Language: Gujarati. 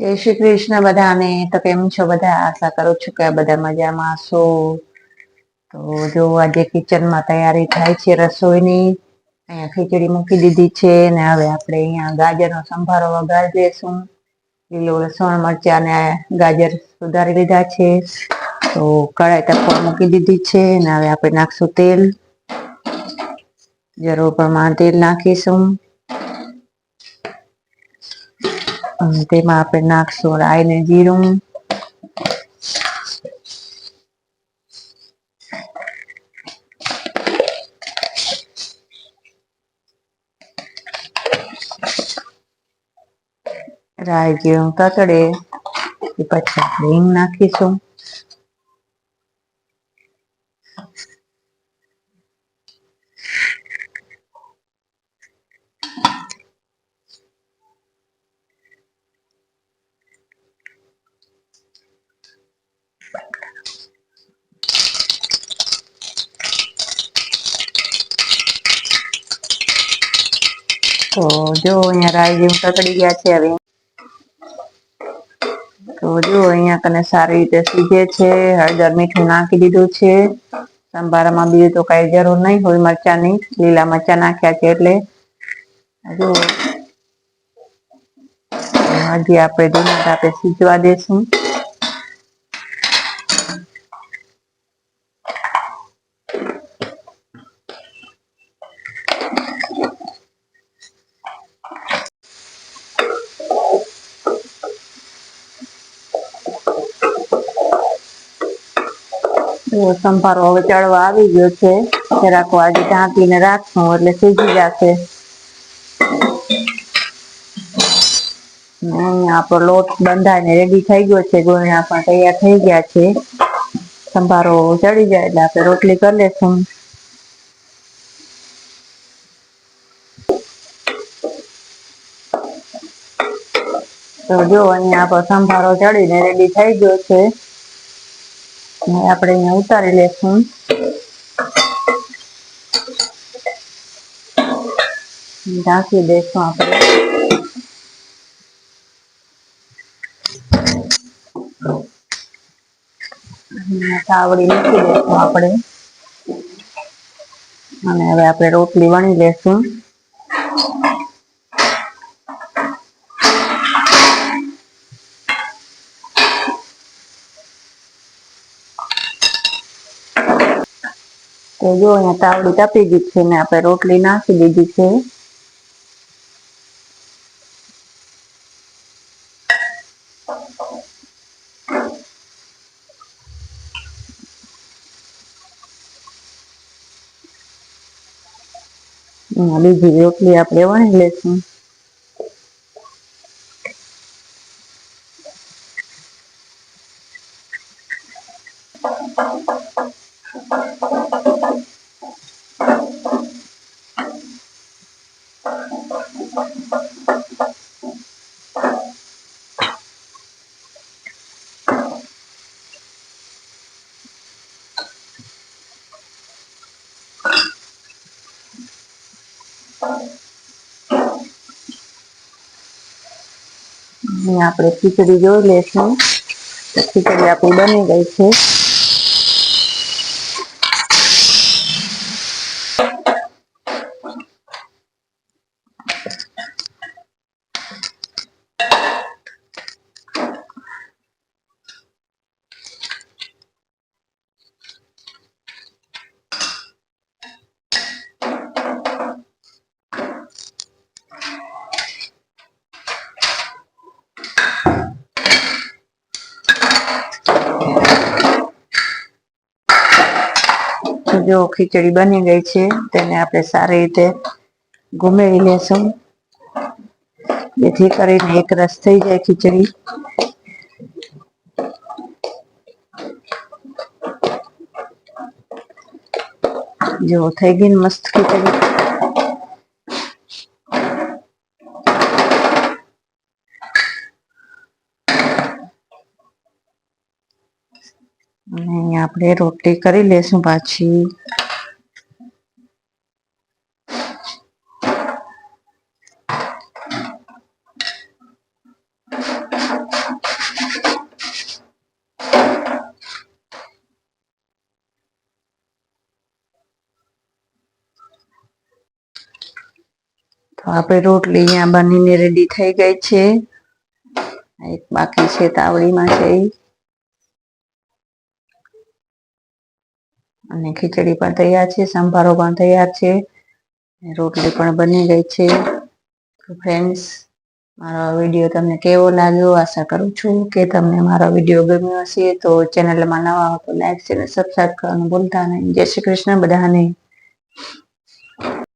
જય શ્રી કૃષ્ણ બધાને. તો કેમ છો બધા? આશા કરું છું કે બધા મજામાં છો તો જો આજે કિચનમાં તૈયારી થાય છે રસોઈની. અહીંયા ખીચડી મૂકી દીધી છે ને હવે આપણે અહીંયા ગાજરનો સંભારો વઘારી દેશું લીલો લસણ, મરચાં ને ગાજર સુધારી લીધા છે. તો કઢાઈ તપવા મૂકી દીધી છે ને હવે આપણે નાખશું તેલ. જરૂર પ્રમાણે તેલ નાખીશું. અને તેમાં આપણે નાખશું રાઈ ને જીરું રાઈ જીરું તતડે પછી આપણે નાખીશું તો જો અહીંયા રાઈ જેવું તકડી ગયા છે હવે. તો જો અહીંયા કને સારી રીતે સીજે છે, હળદર મીઠું નાખી દીધું છે. સંભારામાં બીજું તો કઈ જરૂર નહીં હોય મરચાની, લીલા મરચાં નાખ્યા છે એટલે. જો હજી આપણે ધીમા તાપે સીજવા દેશું. સંભારો હવે ચડવા આવી ગયો છે. જરાક આજે ઢાંકીને રાખશું એટલે સીજી જશે. આપણો લોટ બંધાઈને રેડી થઈ ગયો છે. ગોળણા પણ તૈયાર થઈ ગયા છે. સંભારો ચડી જાય એટલે આપણે રોટલી કરી લેશું. તો જો અહીંયા આપણો સંભારો ચડીને રેડી થઈ ગયો છે. આપણે અહીંયા ઉતારી લેશું. ઢાંકી દઈશું આપણે. તાવડી મૂકી દઈશું આપણે. અને હવે આપણે રોટલી વણી લેશું. તો જો અહીંયા તાવડી તાપી ગઈ છે ને આપણે રોટલી નાખી દીધી છે. બીજી રોટલી આપણે વણી લેશું. અહીંયા આપણે ખીચડી જોઈ લેશું ખીચડી આપણી બની ગઈ છે. જો ખીચડી બની ગઈ છે, તેને આપણે સારી રીતે ઘુમેવી લેશું. જેથી કરીને એક રસ થઈ જાય ખીચડી. જો થઈ ગઈ મસ્ત ખીચડી. અને આપણે રોટલી કરી લેશું પાછી. તો આપણે રોટલી અહીંયા બનીને રેડી થઈ ગઈ છે. એક બાકી છે, તાવડીમાં જઈ અને ખીચડી પણ તૈયાર છે, સંભારો પણ તૈયાર છે રોટલી પણ બની ગઈ છે. ફ્રેન્ડ્સ મારો વીડિયો તમને કેવો લાગ્યો? આશા કરું છું કે તમને મારો વીડિયો ગમ્યો હશે. તો ચેનલમાં નવા હો તો લાઈક છે સબસ્ક્રાઈબ કરવાનું ભૂલતા નહીં. જય શ્રી કૃષ્ણ બધાને.